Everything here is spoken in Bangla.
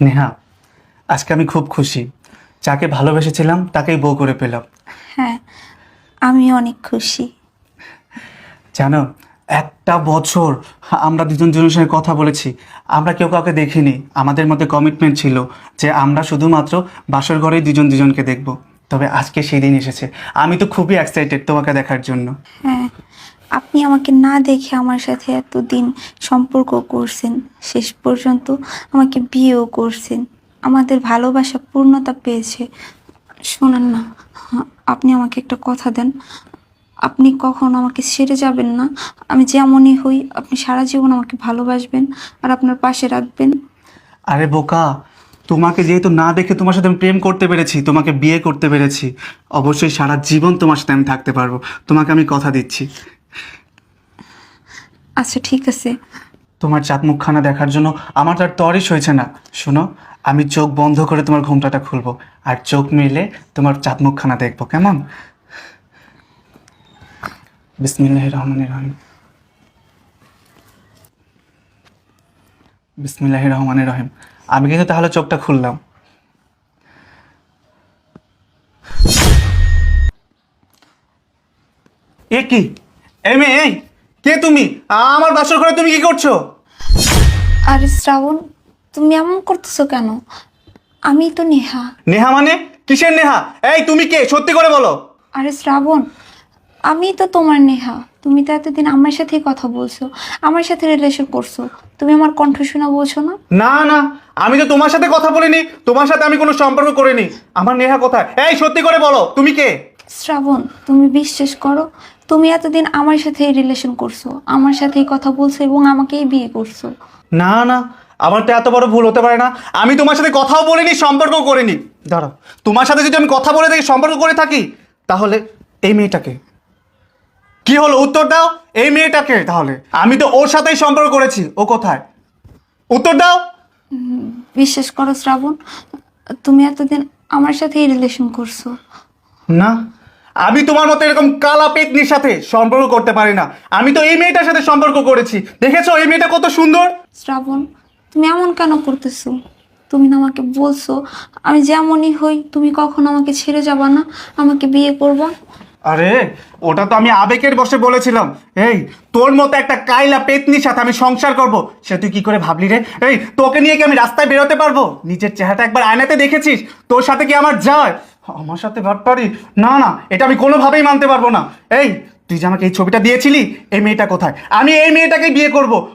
নেহা আজকে আমি খুব খুশি। যাকে ভালোবেসেছিলাম তাকেই বউ করে পেলাম। হ্যাঁ আমি অনেক খুশি। জানো একটা বছর আমরা দুজন জনের সঙ্গে কথা বলেছি। আমরা কেউ কাউকে দেখিনি। আমাদের মধ্যে কমিটমেন্ট ছিল যে আমরা শুধুমাত্র বাসর ঘরেই দুজন দুজনকে দেখব। তবে আজকে সেই দিন এসেছে। আমি তো খুবই এক্সাইটেড তোমাকে দেখার জন্য। হ্যাঁ আপনি আমাকে না দেখে আমার সাথে এতদিন সম্পর্ক করছেন, শেষ পর্যন্ত আমাকে বিয়েও করছেন। আমাদের ভালোবাসা পূর্ণতা পেয়েছে। শোনেন না, আপনি আমাকে একটা কথা দেন। আপনি কখন আমাকে ছেড়ে যাবেন না। আমি যেমনই হই, আপনি সারা জীবন আমাকে ভালোবাসবেন আর আপনার পাশে রাখবেন। আরে বোকা, তোমাকে যেহেতু না দেখে তোমার সাথে আমি প্রেম করতে পেরেছি, তোমাকে বিয়ে করতে পেরেছি, অবশ্যই সারা জীবন তোমার সাথে আমি থাকতে পারব। তোমাকে আমি কথা দিচ্ছি। আচ্ছা ঠিক আছে। তোমার চাঁদ মুখখানা দেখার জন্য আমার তো আর তরিস হয়েছে না। শোনো, আমি চোখ বন্ধ করে তোমার ঘুমটাটা খুলবো, আর চোখ মিলে তোমার চাঁদ মুখখানা দেখব, কেমন? বিসমিল্লাহ রহমান রহিম। বিসমিল্লাহ রহমান রহিম। আমি কিন্তু তাহলে চোখটা খুললাম। এ কি? এই মেয়ে এই কে তুমি? আমার বাসর ঘরে তুমি কি করছ? আরে শ্রাবণ তুমি এমন করতেছো কেন? আমি তো নেহা। নেহা মানে? কিসের নেহা? এই তুমি কে? সত্যি করে বলো। আরে শ্রাবণ আমি তো তোমার নেহা। তুমি তো এতদিন আমার সাথেই কথা বলছো আমার সাথে রিলেশন করছ। তুমি আমার কণ্ঠ শোনা বলছো না? না না আমি তো তোমার সাথে কথা বলিনি তোমার সাথে আমি কোনো সম্পর্ক করিনি। আমার নেহা কোথায়? এই সত্যি করে বলো তুমি কে? শ্রাবণ তুমি বিশ্বাস করো তুমি এতদিন আমার সাথেই রিলেশন করছ আমার সাথেই কথা বলছো এবং আমাকেই বিয়ে করছ। না না আমার তো এত বড় ভুল হতে পারে না। আমি তোমার সাথে কথাও বলিনি সম্পর্ক করিনি। দাঁড়াও তোমার সাথে যদি আমি কথা বলে থাকি সম্পর্ক করে থাকি তাহলে এই মেয়েটাকে। কি হলো? উত্তর দাও এই মেয়েটাকে তাহলে। আমি তো ওর সাথেই সম্পর্ক করেছি ও কোথায়? উত্তর দাও। বিশ্বাস করো শ্রাবণ তুমি এতদিন আমার সাথেই রিলেশন করছ। না। আমি তোমার মতো এরকম কালা পেতনির সাথে সম্পর্ক করতে পারি না। আমি তো এই মেয়েটার সাথে সম্পর্ক করেছি। দেখেছ এই মেয়েটা কত সুন্দর? শ্রাবণ তুমি এমন কেন করতেছো? তুমি না আমাকে বলছো আমি যেমনই হই তুমি কখন আমাকে ছেড়ে যাবা না আমাকে বিয়ে করবা। আরে ওটা তো আমি আবেগের বসে বলেছিলাম। এই তোর মতো একটা কাইলা পেতনির সাথে আমি সংসার করব। সে তুই কি করে ভাবলি রে? এই তোকে নিয়ে কি আমি রাস্তায় বেরোতে পারব? নিজের চেহারাটা একবার আয়নাতে দেখেছিস? তোর সাথে কি আমার যায়? আমার সাথে পারি না না, এটা আমি কোনোভাবেই মানতে পারব না। এই, তুই যে আমাকে এই ছবিটা দিয়েছিলি, এই মেয়েটা কোথায়? আমি এই মেয়েটাকে বিয়ে করব।